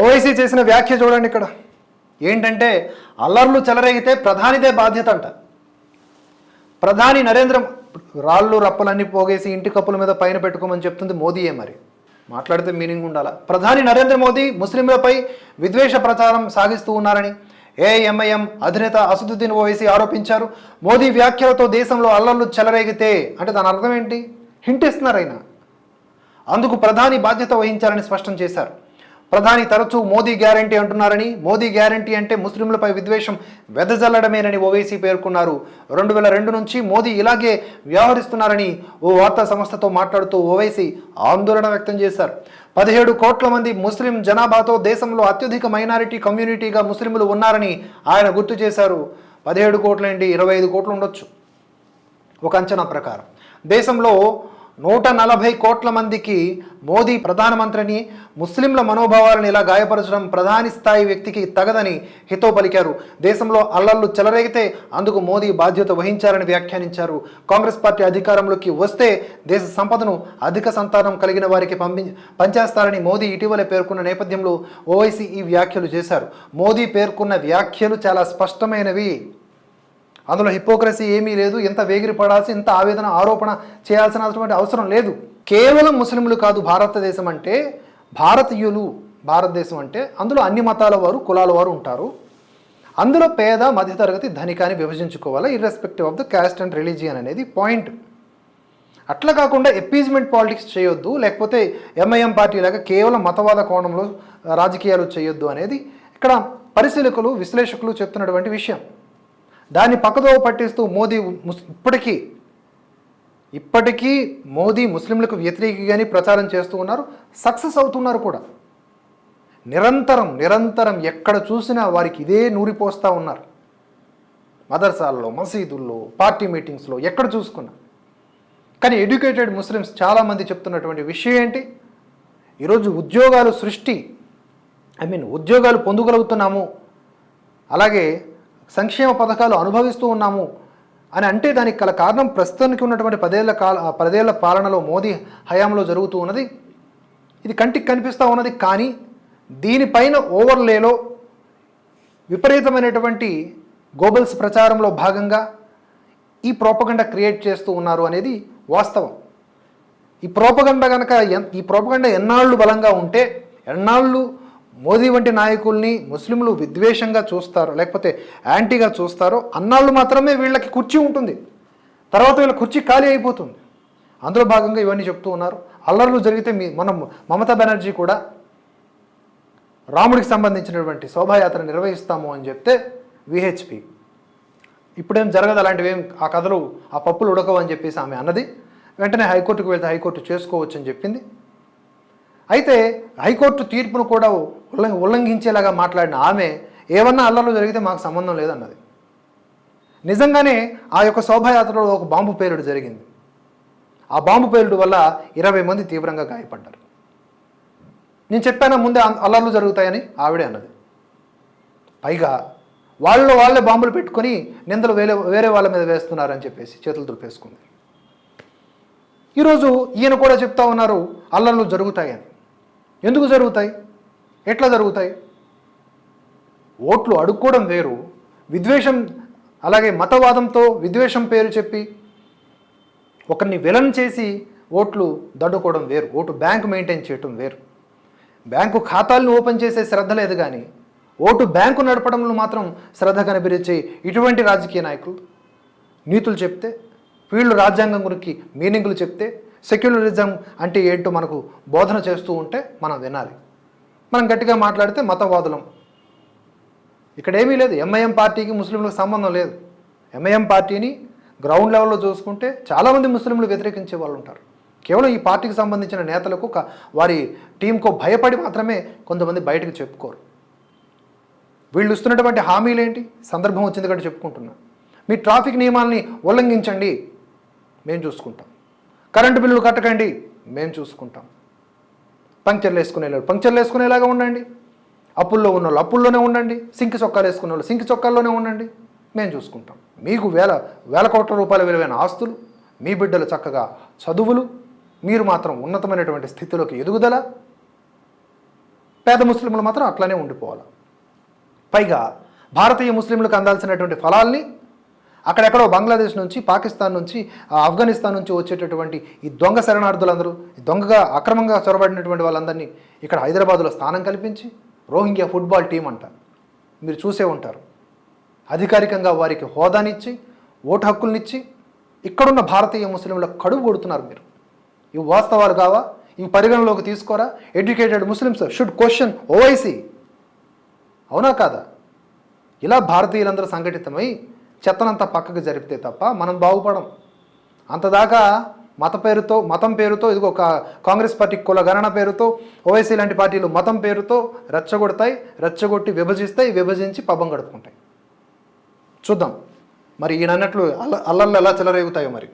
ఓవైసీ చేసిన వ్యాఖ్య చూడండి ఇక్కడ. ఏంటంటే అల్లర్లు చెలరేగితే ప్రధానిదే బాధ్యత అంట. ప్రధాని నరేంద్ర రాళ్ళు రప్పలన్నీ పోగేసి ఇంటి కప్పుల మీద పైన పెట్టుకోమని చెప్తుంది మోదీయే మరి. మాట్లాడితే మీనింగ్ ఉండాలా? ప్రధాని నరేంద్ర మోదీ ముస్లింలపై విద్వేష ప్రచారం సాగిస్తూ ఉన్నారని ఏఎంఐఎం అధినేత అసదుద్దీన్ ఓవైసీ ఆరోపించారు. మోదీ వ్యాఖ్యలతో దేశంలో అల్లర్లు చెలరేగితే అంటే దాని అర్థం ఏంటి? హింట్ ఇస్తున్నారు ఆయన. అందుకు ప్రధాని బాధ్యత వహించాలని స్పష్టం చేశారు. ప్రధాని తరచూ మోదీ గ్యారంటీ అంటున్నారని మోదీ గ్యారంటీ అంటే ముస్లింలపై విద్వేషం వెదజల్లడమేనని ఓవైసీ పేర్కొన్నారు. రెండు వేల రెండు నుంచి మోదీ ఇలాగే వ్యవహరిస్తున్నారని ఓ వార్తా సంస్థతో మాట్లాడుతూ ఓవైసీ ఆందోళన వ్యక్తం చేశారు. పదిహేడు కోట్ల మంది ముస్లిం జనాభాతో దేశంలో అత్యధిక మైనారిటీ కమ్యూనిటీగా ముస్లింలు ఉన్నారని ఆయన గుర్తు చేశారు. పదిహేడు కోట్లేంటి? ఇరవై ఐదు కోట్లు ఉండొచ్చు. ఒక అంచనా ప్రకారం దేశంలో నూట నలభై కోట్ల మందికి మోదీ ప్రధానమంత్రిని ముస్లింల మనోభావాలను ఇలా గాయపరచడం ప్రధాని స్థాయి వ్యక్తికి తగదని హితో పలికారు. దేశంలో అల్లర్లు చెలరేగితే అందుకు మోదీ బాధ్యత వహించాలని వ్యాఖ్యానించారు. కాంగ్రెస్ పార్టీ అధికారంలోకి వస్తే దేశ సంపదను అధిక సంతానం కలిగిన వారికి పంపి పంచేస్తారని మోదీ ఇటీవలే పేర్కొన్న నేపథ్యంలో ఓవైసీ ఈ వ్యాఖ్యలు చేశారు. మోదీ పేర్కొన్న వ్యాఖ్యలు చాలా స్పష్టమైనవి. అందులో హిపోక్రసీ ఏమీ లేదు ఎంత వేగిరి పడాల్సి ఎంత ఆవేదన ఆరోపణ చేయాల్సినటువంటి అవసరం లేదు. కేవలం ముస్లింలు కాదు భారతదేశం అంటే భారతీయులు భారతదేశం అంటే అందులో అన్ని మతాల వారు కులాల వారు ఉంటారు. అందులో పేద మధ్యతరగతి ధనికాన్ని విభజించుకోవాలి? Irrespective of the caste and religion అనేది పాయింట్ అట్లా కాకుండా ఎప్పీజ్మెంట్ పాలిటిక్స్ చేయొద్దు లేకపోతే ఎంఐఎం పార్టీ లాగా కేవలం మతవాద కోణంలో రాజకీయాలు చేయొద్దు అనేది ఇక్కడ పరిశీలకులు విశ్లేషకులు చెప్తున్నటువంటి విషయం. దాన్ని పక్కదో పట్టిస్తూ మోదీ ముస్- ఇప్పటికీ ఇప్పటికీ మోదీ ముస్లింలకు వ్యతిరేకిగానే ప్రచారం చేస్తూ ఉన్నారు సక్సెస్ అవుతున్నారు కూడా. నిరంతరం నిరంతరం ఎక్కడ చూసినా వారికి ఇదే నూరిపోస్తూ ఉన్నారు. మదర్సాల్లో మసీదుల్లో పార్టీ మీటింగ్స్లో ఎక్కడ చూసుకున్నా. కానీ ఎడ్యుకేటెడ్ ముస్లిమ్స్ చాలామంది చెప్తున్నటువంటి విషయం ఏంటి? ఈరోజు ఉద్యోగాలు సృష్టి ఐ మీన్ ఉద్యోగాలు పొందగలుగుతున్నాము. అలాగే సంక్షేమ పథకాలు అనుభవిస్తూ ఉన్నాము అని అంటే దానికి గల కారణం ప్రస్తుతానికి ఉన్నటువంటి పదేళ్ళ కాల పదేళ్ళ పాలనలో మోదీ హయాంలో జరుగుతూ ఉన్నది. ఇది కంటికి కనిపిస్తూ ఉన్నది కానీ దీనిపైన ఓవర్లేలో విపరీతమైనటువంటి గోబల్స్ ప్రచారంలో భాగంగా ఈ ప్రోపగండ క్రియేట్ చేస్తూ ఉన్నారు అనేది వాస్తవం. ఈ ప్రోపగండ కనుక ఈ ప్రోపగండ ఎన్నాళ్ళు బలంగా ఉంటే ఎన్నాళ్ళు మోదీ వంటి నాయకుల్ని ముస్లింలు విద్వేషంగా చూస్తారో లేకపోతే యాంటీగా చూస్తారో అన్నాళ్ళు మాత్రమే వీళ్ళకి కుర్చీ ఉంటుంది. తర్వాత వీళ్ళ కుర్చీ ఖాళీ అయిపోతుంది. అందులో భాగంగా ఇవన్నీ చెప్తూ ఉన్నారు. అల్లర్లు జరిగితే మీ మనం మమతా బెనర్జీ కూడా రాముడికి సంబంధించినటువంటి శోభాయాత్ర నిర్వహిస్తాము అని చెప్తే విహెచ్పి ఇప్పుడేం జరగదు అలాంటివి ఏం ఆ కథలు ఆ పప్పులు ఉడకవు అని చెప్పేసి ఆమె అన్నది. వెంటనే హైకోర్టుకు వెళ్తే హైకోర్టు చేసుకోవచ్చు అని చెప్పింది. అయితే హైకోర్టు తీర్పును కూడా ఉల్లంఘ ఉల్లంఘించేలాగా మాట్లాడిన ఆమె ఏమన్నా అల్లర్లు జరిగితే మాకు సంబంధం లేదన్నది. నిజంగానే ఆ యొక్క శోభాయాత్రలో ఒక బాంబు పేలుడు జరిగింది. ఆ బాంబు పేలుడు వల్ల ఇరవై మంది తీవ్రంగా గాయపడ్డారు. నేను చెప్పాను ముందే అల్లర్లు జరుగుతాయని? ఆవిడే అన్నది. పైగా వాళ్ళు వాళ్ళే బాంబులు పెట్టుకొని నిందలు వేరే వేరే వాళ్ళ మీద వేస్తున్నారని చెప్పేసి చేతులు దులిపేసుకుంది. ఈరోజు ఈయన కూడా చెప్తా ఉన్నారు అల్లర్లు జరుగుతాయని. ఎందుకు జరుగుతాయి? ఎట్లా జరుగుతాయి? ఓట్లు అడుక్కోవడం వేరు. విద్వేషం అలాగే మతవాదంతో విద్వేషం పేరు చెప్పి ఒకరిని విలన్ చేసి ఓట్లు దడ్డుకోవడం వేరు. ఓటు బ్యాంక్ మెయింటైన్ చేయటం వేరు. బ్యాంకు ఖాతాలను ఓపెన్ చేసే శ్రద్ధ లేదు కానీ ఓటు బ్యాంకు నడపడంలో మాత్రం శ్రద్ధ కనిపించే ఇటువంటి రాజకీయ నాయకులు నీతులు చెప్తే వీళ్ళు రాజ్యాంగం గురించి మీనింగ్లు చెప్తే సెక్యులరిజం అంటే ఏంటో మనకు బోధన చేస్తూ ఉంటే మనం వినాలి. మనం గట్టిగా మాట్లాడితే మతవాదులం. ఇక్కడ ఏమీ లేదు. ఎంఐఎం పార్టీకి ముస్లింలకు సంబంధం లేదు. ఎంఐఎం పార్టీని గ్రౌండ్ లెవెల్లో చూసుకుంటే చాలామంది ముస్లింలు వ్యతిరేకించే వాళ్ళు ఉంటారు. కేవలం ఈ పార్టీకి సంబంధించిన నేతలకు వారి టీంకు భయపడి మాత్రమే కొంతమంది బయటకు చెప్పుకోరు. వీళ్ళు ఇస్తున్నటువంటి హామీలు ఏంటి సందర్భం వచ్చింది కాబట్టి చెప్పుకుంటున్నా. మీ ట్రాఫిక్ నియమాల్ని ఉల్లంఘించండి. మేము చూసుకుంటాం. కరెంటు బిల్లులు కట్టకండి. మేము చూసుకుంటాం. పంక్చర్లు వేసుకునేలాడు పంక్చర్లు వేసుకునేలాగా ఉండండి. అప్పుల్లో ఉన్న వాళ్ళు అప్పుల్లోనే ఉండండి. సింకి చొక్కాలు వేసుకునే వాళ్ళు సింకి చొక్కాల్లోనే ఉండండి. మేము చూసుకుంటాం. మీకు వేల వేల కోట్ల రూపాయల విలువైన ఆస్తులు మీ బిడ్డలు చక్కగా చదువులు మీరు మాత్రం ఉన్నతమైనటువంటి స్థితిలోకి ఎదుగుదల పేద ముస్లింలు మాత్రం అట్లానే ఉండిపోవాలి. పైగా భారతీయ ముస్లింలకు అందాల్సినటువంటి ఫలాల్ని అక్కడెక్కడో బంగ్లాదేశ్ నుంచి పాకిస్తాన్ నుంచి ఆఫ్ఘనిస్తాన్ నుంచి వచ్చేటటువంటి ఈ దొంగ శరణార్థులందరూ దొంగగా అక్రమంగా చొరబడినటువంటి వాళ్ళందరినీ ఇక్కడ హైదరాబాద్లో స్థానం కల్పించి రోహింగ్యా ఫుట్బాల్ టీం అంట. మీరు చూసే ఉంటారు. అధికారికంగా వారికి హోదానిచ్చి ఓటు హక్కుల్నిచ్చి ఇక్కడున్న భారతీయ ముస్లింల కడుపు కొడుతున్నారు మీరు. ఇవి వాస్తవాలు కావా? ఇవి పరిగణలోకి తీసుకోరా? Educated Muslims should question Owaisi అవునా కాదా? ఇలా భారతీయులందరూ సంఘటితమై చెత్తనంతా పక్కకు జరిపితే తప్ప మనం బాగుపడం. అంతదాకా మత పేరుతో మతం పేరుతో ఇది ఒక కాంగ్రెస్ పార్టీ కుల గణన పేరుతో ఓవైసీ లాంటి పార్టీలు మతం పేరుతో రెచ్చగొడతాయి రెచ్చగొట్టి విభజిస్తాయి విభజించి పబ్బం గడుపుకుంటాయి. చూద్దాం. మరి ఈయనన్నట్లు అల్ల అల్లర్లు ఎలా చెలరేగుతాయో మరి.